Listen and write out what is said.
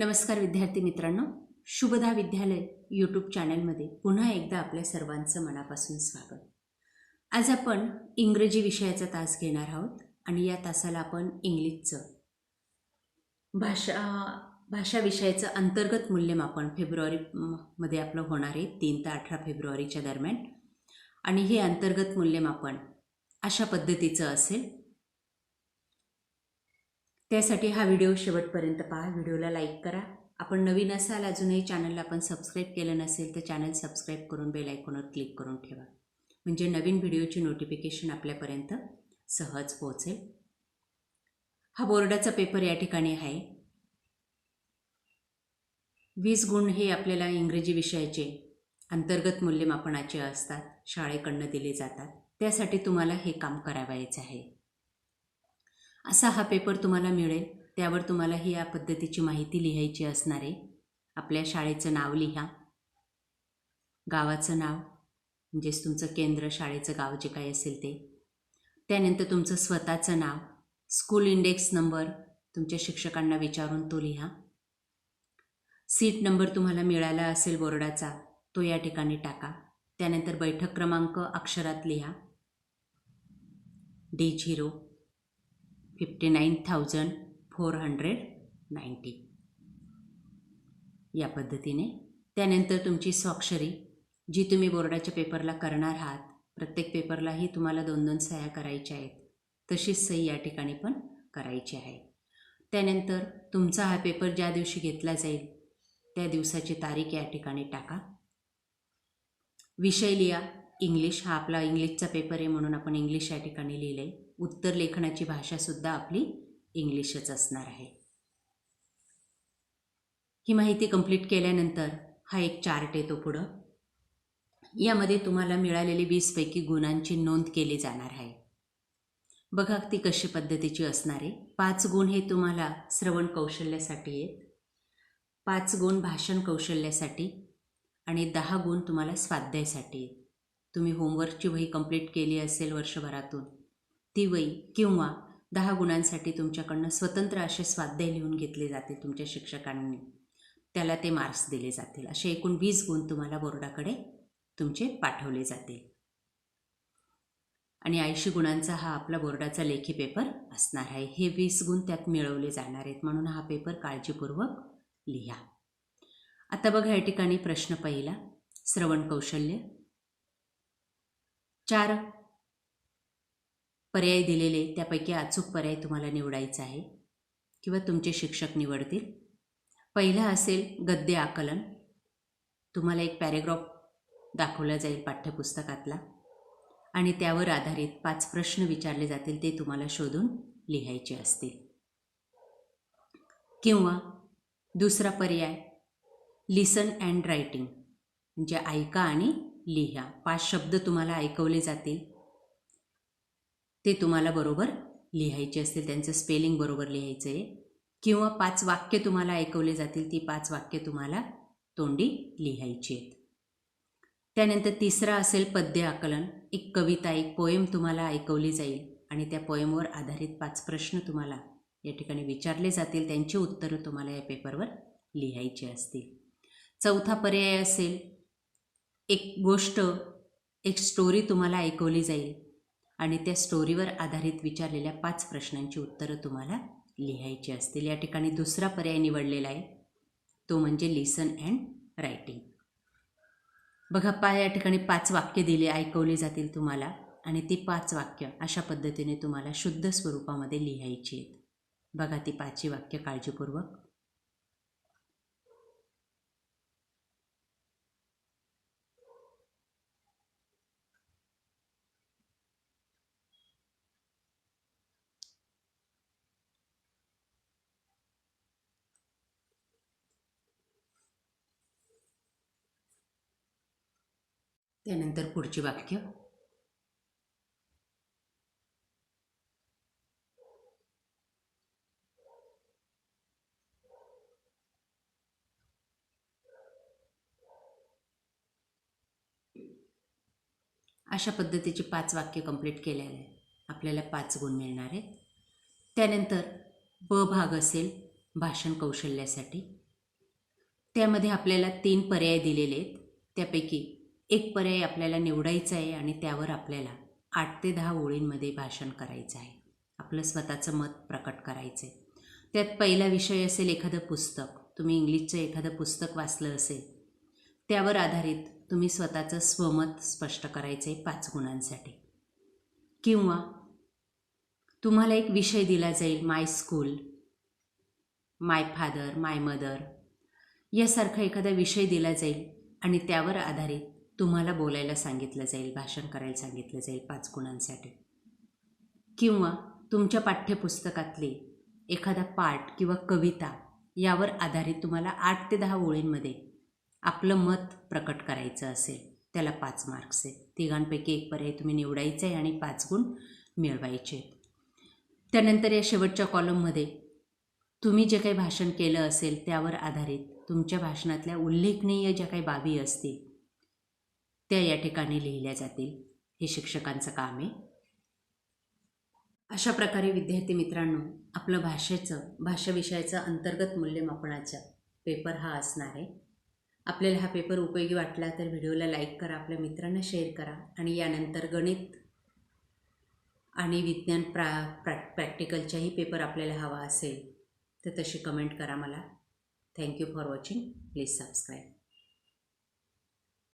नमस्कार विद्यार्थी मित्रांनो. शुभदा विद्यालय यूट्यूब चॅनलमध्ये पुन्हा एकदा आपल्या सर्वांचं मनापासून स्वागत. आज आपण इंग्रजी विषयाचा तास घेणार आहोत आणि या तासाला आपण इंग्लिशचं भाषा भाषा विषयाचं अंतर्गत मूल्यमापन फेब्रुवारी मध्ये आपलं होणार आहे तीन ते अठरा फेब्रुवारीच्या दरम्यान. आणि हे अंतर्गत मूल्यमापन अशा पद्धतीचं असेल. त्यासाठी हा व्हिडिओ शेवटपर्यंत पहा. व्हिडिओला लाईक करा. आपण नवीन असाल अजूनही चॅनलला आपण सबस्क्राईब केलं नसेल तर चॅनल सबस्क्राईब करून बेल आयकॉनवर क्लिक करून ठेवा. म्हणजे नवीन व्हिडिओची नोटिफिकेशन आपल्यापर्यंत सहज पोहोचेल. हा बोर्डाचा पेपर या ठिकाणी आहे. वीस गुण हे आपल्याला इंग्रजी विषयाचे अंतर्गत मूल्यमापनाचे असतात. शाळेकडनं दिले जातात. त्यासाठी तुम्हाला हे काम करावायचं आहे. असा हा पेपर तुम्हाला मिळेल त्यावर तुम्हाला ही या पद्धतीची माहिती लिहायची असणार आहे. आपल्या शाळेचं नाव लिहा. गावाचं नाव म्हणजेच तुमचं केंद्र शाळेचं गाव जे काही असेल ते. त्यानंतर तुमचं स्वतःचं नाव स्कूल इंडेक्स नंबर तुमच्या शिक्षकांना विचारून तो लिहा. सीट नंबर तुम्हाला मिळाला असेल बोर्डाचा तो या ठिकाणी टाका. त्यानंतर बैठक क्रमांक अक्षरात लिहा. D zero fifty nine thousand four hundred ninety या पद्धतीने त्यानंतर तुमची स्वाक्षरी जी तुम्ही बोर्डाच्या पेपरला करणार आहात प्रत्येक पेपरलाही तुम्हाला दोन दोन सह्या करायच्या आहेत तशीच सही या ठिकाणी पण करायची आहे. त्यानंतर तुमचा हा पेपर ज्या दिवशी घेतला जाईल त्या दिवसाची तारीख या ठिकाणी टाका. विषय लिहा. इंग्लिश हा आपला इंग्लिशचा पेपर आहे म्हणून आपण इंग्लिश या ठिकाणी लिहिलं आहे उत्तर लेखनाची भाषासुद्धा आपली इंग्लिशच असणार आहे. ही माहिती कंप्लीट केल्यानंतर हा एक चार्ट येतो पुढं. यामध्ये तुम्हाला मिळालेली वीसपैकी गुणांची नोंद केली जाणार आहे. बघा ती कशी पद्धतीची असणार आहे. पाच गुण हे तुम्हाला श्रवण कौशल्यासाठी आहेत. पाच गुण भाषण कौशल्यासाठी आणि दहा गुण तुम्हाला स्वाध्यायासाठी आहेत. तुम्ही होमवर्कची वही कंप्लीट केली असेल वर्षभरातून ती वही किंवा दहा गुणांसाठी तुमच्याकडनं स्वतंत्र असे स्वाध्याय लिहून घेतले जाते तुमच्या शिक्षकांनी. त्याला ते मार्क्स दिले जातील. असे एकूण वीस गुण तुम्हाला बोर्डाकडे तुमचे पाठवले जातील. आणि ऐंशी गुणांचा हा आपला बोर्डाचा लेखी पेपर असणार आहे. हे वीस गुण त्यात मिळवले जाणार आहेत. म्हणून हा पेपर काळजीपूर्वक लिहा. आता बघा या ठिकाणी प्रश्न पहिला. श्रवण कौशल्य. चार पर्याय दिलेले त्यापैकी अचूक पर्याय तुम्हाला निवडायचा आहे किंवा तुमचे शिक्षक निवडतील. पहिला असेल गद्य आकलन. तुम्हाला एक पॅरेग्राफ दाखवला जाईल पाठ्यपुस्तकातला आणि त्यावर आधारित पाच प्रश्न विचारले जातील ते तुम्हाला शोधून लिहायचे असतील. किंवा दुसरा पर्याय लिसन अँड रायटिंग म्हणजे ऐका आणि लिहा. पाच शब्द तुम्हाला ऐकवले जातील. ते तुम्हाला बरोबर लिहायचे असतील त्यांचं स्पेलिंग बरोबर लिहायचं आहे किंवा पाच वाक्य तुम्हाला ऐकवले जातील ती पाच वाक्य तुम्हाला तोंडी लिहायची आहेत. त्यानंतर तिसरा असेल पद्य आकलन. एक कविता एक पोएम तुम्हाला ऐकवली जाईल आणि त्या पोएमवर आधारित पाच प्रश्न तुम्हाला या ठिकाणी विचारले जातील. त्यांची उत्तरं तुम्हाला या पेपरवर लिहायची असतील. चौथा पर्याय असेल एक गोष्ट एक स्टोरी तुम्हाला ऐकवली जाईल. आणि त्या स्टोरीवर आधारित विचारलेल्या पाच प्रश्नांची उत्तरं तुम्हाला लिहायची असतील. या ठिकाणी दुसरा पर्याय निवडलेला आहे. तो म्हणजे लिसन अँड रायटिंग बघा पा या ठिकाणी पाच वाक्य दिले ऐकवली जातील तुम्हाला. आणि ती पाच वाक्य अशा पद्धतीने तुम्हाला शुद्ध स्वरूपामध्ये लिहायची आहेत. बघा ती पाचही वाक्य काळजीपूर्वक त्यानंतर पुढची वाक्य. अशा पद्धतीची पाच वाक्य कंप्लीट केल्याने आपल्याला पाच गुण मिळणार आहेत. त्यानंतर ब भाग असेल भाषण कौशल्यासाठी. त्यामध्ये आपल्याला तीन पर्याय दिलेले आहेत. त्यापैकी एक पर्याय आपल्याला निवडायचा आहे आणि त्यावर आपल्याला आठ ते दहा ओळींमध्ये भाषण करायचं आहे. आपलं स्वतःचं मत प्रकट करायचं आहे त्यात पहिला विषय असेल एखादं पुस्तक. तुम्ही इंग्लिशचं एखादं पुस्तक वाचलं असेल त्यावर आधारित तुम्ही स्वतःचं स्वमत स्पष्ट करायचं आहे पाच गुणांसाठी. किंवा तुम्हाला एक विषय दिला जाईल my school my father my mother यासारखा एखादा विषय दिला जाईल आणि त्यावर आधारित तुम्हाला बोलायला सांगितलं जाईल भाषण करायला सांगितलं जाईल पाच गुणांसाठी. किंवा तुमच्या पाठ्यपुस्तकातली एखादा पाठ किंवा कविता यावर आधारित तुम्हाला आठ ते दहा ओळींमध्ये आपलं मत प्रकट करायचं असेल त्याला पाच मार्क्स आहेत. तिघांपैकी एक पर्याय तुम्ही निवडायचा आहे आणि पाच गुण मिळवायचे आहेत. त्यानंतर या शेवटच्या कॉलममध्ये तुम्ही जे काही भाषण केलं असेल त्यावर आधारित तुमच्या भाषणातल्या उल्लेखनीय ज्या काही बाबी असतील त्या या ठिकाणी लिहिल्या जातील. हे शिक्षकांचं काम आहे. अशा प्रकारे विद्यार्थी मित्रांनो आपलं भाषेचं भाषा विषयाचं अंतर्गत मूल्यमापनाचा पेपर हा असणार आहे. आपल्याला हा पेपर उपयोगी वाटला तर व्हिडिओला लाईक करा आपल्या मित्रांना शेअर करा आणि यानंतर गणित आणि विज्ञान प्रा प्रा प्रॅक्टिकलचाही पेपर आपल्याला हवा असेल तर तशी कमेंट करा मला. Thank you for watching. Please subscribe.